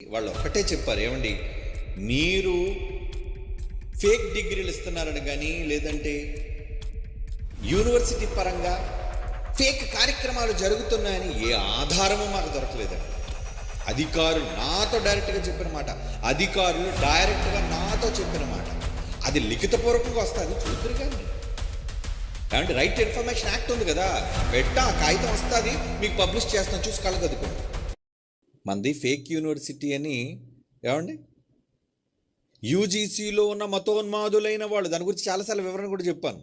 వాళ్ళు ఒక్కటే చెప్పారు ఏమండి? మీరు ఫేక్ డిగ్రీలు ఇస్తున్నారని కానీ లేదంటే యూనివర్సిటీ పరంగా ఫేక్ కార్యక్రమాలు జరుగుతున్నాయని ఏ ఆధారము మాకు దొరకలేదండి. అధికారులు నాతో డైరెక్ట్గా చెప్పిన మాట అధికారులు డైరెక్ట్గా నాతో చెప్పిన మాట అది లిఖితపూర్వకంగా వస్తుంది చూద్దరు కానీ. ఏమంటే రైట్ ఇన్ఫర్మేషన్ యాక్ట్ ఉంది కదా పెట్ట ఆ కాగితం వస్తుంది మీకు పబ్లిష్ చేస్తాం చూసి కలగదుకోండి మంది ఫేక్ యూనివర్సిటీ అని ఏమండి? యూజీసీలో ఉన్న మతోన్మాదులైన వాళ్ళు దాని గురించి చాలాసార్లు వివరణ కూడా చెప్పాను.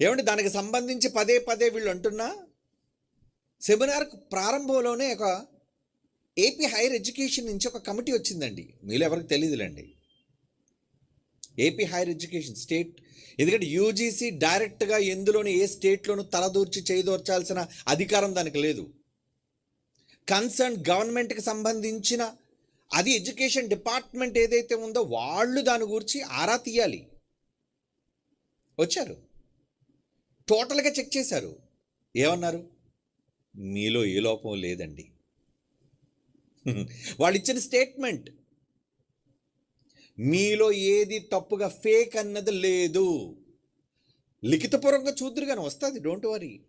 ఏమండి దానికి సంబంధించి పదే పదే వీళ్ళు అంటున్నా సెమినార్ ప్రారంభంలోనే ఒక ఏపీ హైయర్ ఎడ్యుకేషన్ నుంచి ఒక కమిటీ వచ్చిందండి. మీలో ఎవరికి తెలియదులేండి ఏపీ హైయర్ ఎడ్యుకేషన్ స్టేట్ ఎందుకంటే యూజీసీ డైరెక్ట్గా ఎందులోని ఏ స్టేట్లోనూ తలదూర్చి చేయదూర్చాల్సిన అధికారం దానికి లేదు. కన్సర్న్ గవర్నమెంట్కి సంబంధించిన అది ఎడ్యుకేషన్ డిపార్ట్మెంట్ ఏదైతే ఉందో వాళ్ళు దాని గురించి ఆరా తీయాలి. వచ్చారు. టోటల్గా చెక్ చేశారు. ఏమన్నారు? మీలో ఏ లోపం లేదండి. వాళ్ళు ఇచ్చిన స్టేట్మెంట్. మీలో ఏది తప్పుగా ఫేక్ అన్నది లేదు. లిఖితపూర్వకంగా చూద్దరు కానీ వస్తుంది డోంట్ వరీ.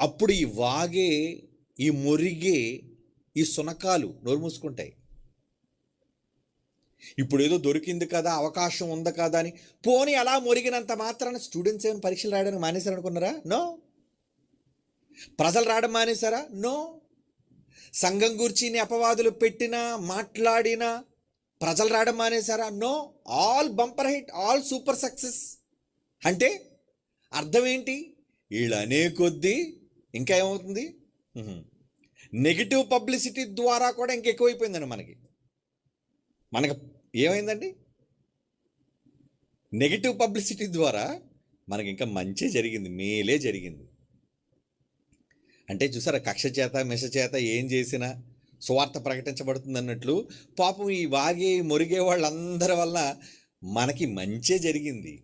అప్పుడు ఈ వాగే ఈ మొరిగే ఈ సునకాలు నోరు మూసుకుంటాయి. ఇప్పుడు ఏదో దొరికింది కదా అవకాశం ఉంది కదా అని. పోనీ అలా మొరిగినంత మాత్రాన స్టూడెంట్స్ ఏమైనా పరీక్షలు రాయడానికి మానేశారనుకున్నారా? నో. ప్రజలు రావడం మానేశారా? నో. సంఘం గురించి అపవాదులు పెట్టినా మాట్లాడినా ప్రజలు రావడం మానేశారా? No. All bumper hit all super success. అంటే అర్థం ఏంటి? వీళ్ళు అనే కొద్దీ ఇంకా ఏమవుతుంది? నెగిటివ్ పబ్లిసిటీ ద్వారా కూడా ఇంకా ఎక్కువైపోయిందండి మనకి. మనకి ఏమైందండి? నెగిటివ్ పబ్లిసిటీ ద్వారా మనకి ఇంకా మంచి జరిగింది మేలే జరిగింది. అంటే చూసారా కక్ష చేత మిష చేత ఏం చేసినా సువార్త ప్రకటించబడుతుంది అన్నట్లు పాపం ఈ వాగే మురిగే వాళ్ళందరి వల్ల మనకి మంచే జరిగింది.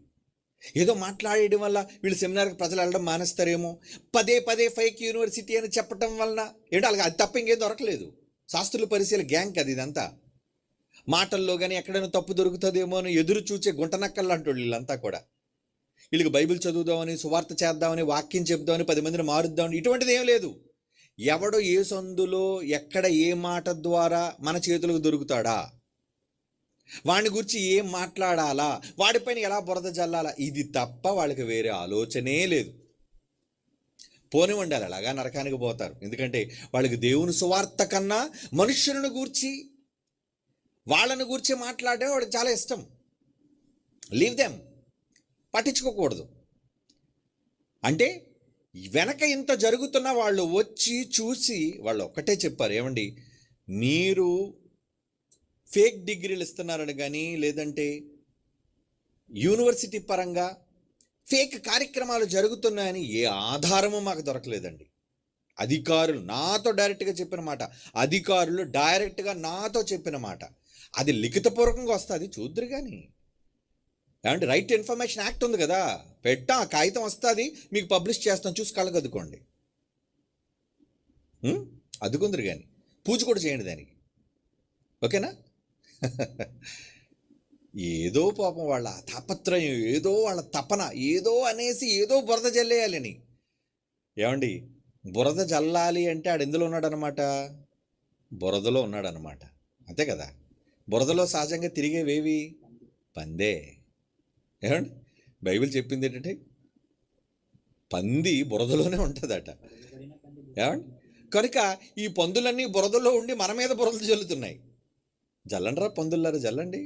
ఏదో మాట్లాడేయడం వల్ల వీళ్ళు సెమినార్కి ప్రజలు వెళ్ళడం మానేస్తారేమో. పదే పదే ఫైక్ యూనివర్సిటీ అని చెప్పటం వలన ఏంటో అలాగే అది తప్ప ఇంకేం దొరకలేదు. శాస్త్రుల పరిశీల గ్యాంగ్ అది ఇదంతా. మాటల్లో కానీ ఎక్కడైనా తప్పు దొరుకుతుందేమో అని ఎదురు చూచే గుంటనక్కలు అంటాడు వీళ్ళంతా కూడా. వీళ్ళకి బైబిల్ చదువుదామని సువార్త చేద్దామని వాక్యం చెప్దామని పది మందిని మారుద్దామని ఇటువంటిది ఏం లేదు. ఎవడో ఏ సందులో ఎక్కడ ఏ మాట ద్వారా మన చేతులకు దొరుకుతాడా? వాడిని గురించి ఏం మాట్లాడాలా? వాడిపైన ఎలా బురద జల్లాలా? ఇది తప్ప వాళ్ళకి వేరే ఆలోచనే లేదు. పోని ఉండాలి అలాగా నరకానికి పోతారు. ఎందుకంటే వాళ్ళకి దేవుని సువార్త కన్నా మనుష్యులను గూర్చి వాళ్ళని గూర్చి మాట్లాడడం వాడికి చాలా ఇష్టం. Leave them. పట్టించుకోకూడదు. అంటే వెనక ఇంత జరుగుతున్న వాళ్ళు వచ్చి చూసి వాళ్ళు ఒక్కటే చెప్పారు. ఏమండి? మీరు ఫేక్ డిగ్రీలు ఇస్తున్నారని కానీ లేదంటే యూనివర్సిటీ పరంగా ఫేక్ కార్యక్రమాలు జరుగుతున్నాయని ఏ ఆధారము మాకు దొరకలేదండి. అధికారులు నాతో డైరెక్ట్గా చెప్పిన మాట అధికారులు డైరెక్ట్గా నాతో చెప్పిన మాట. అది లిఖితపూర్వకంగా వస్తుంది చూద్దరు కానీ ఏమంటే రైట్ ఇన్ఫర్మేషన్ యాక్ట్ ఉంది కదా పెట్టా కాగితం వస్తుంది మీకు పబ్లిష్ చేస్తాం చూసి కలగదుకోండి అదుకుందరు కానీ పూజ కూడా చేయండి దానికి. ఓకేనా? ఏదో పాపం వాళ్ళ తాపత్రయం ఏదో వాళ్ళ తపన ఏదో అనేసి ఏదో బురద జల్లేయాలని ఏమండి? బురద జల్లాలి అంటే ఆడు ఎందులో ఉన్నాడనమాట? బురదలో ఉన్నాడనమాట. అంతే కదా? బురదలో సహజంగా తిరిగేవేవి? పందే. ఏమండి? బైబిల్ చెప్పింది ఏంటంటే పంది బురదలోనే ఉంటుందట. ఏమండి? కనుక ఈ పందులన్నీ బురదలో ఉండి మన మీద బురదలు జల్లుతున్నాయి. జల్లండిరా పందులారా జల్లండి.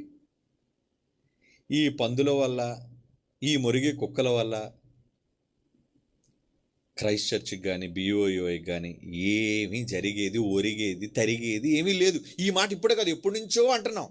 ఈ పందుల వల్ల ఈ మురిగే కుక్కల వల్ల క్రైస్ట్ చర్చ్కి కానీ బిఓయోకి కానీ ఏమీ జరిగేది ఒరిగేది తరిగేది ఏమీ లేదు. ఈ మాట ఇప్పుడే కాదు ఎప్పటి నుంచో అంటున్నాం.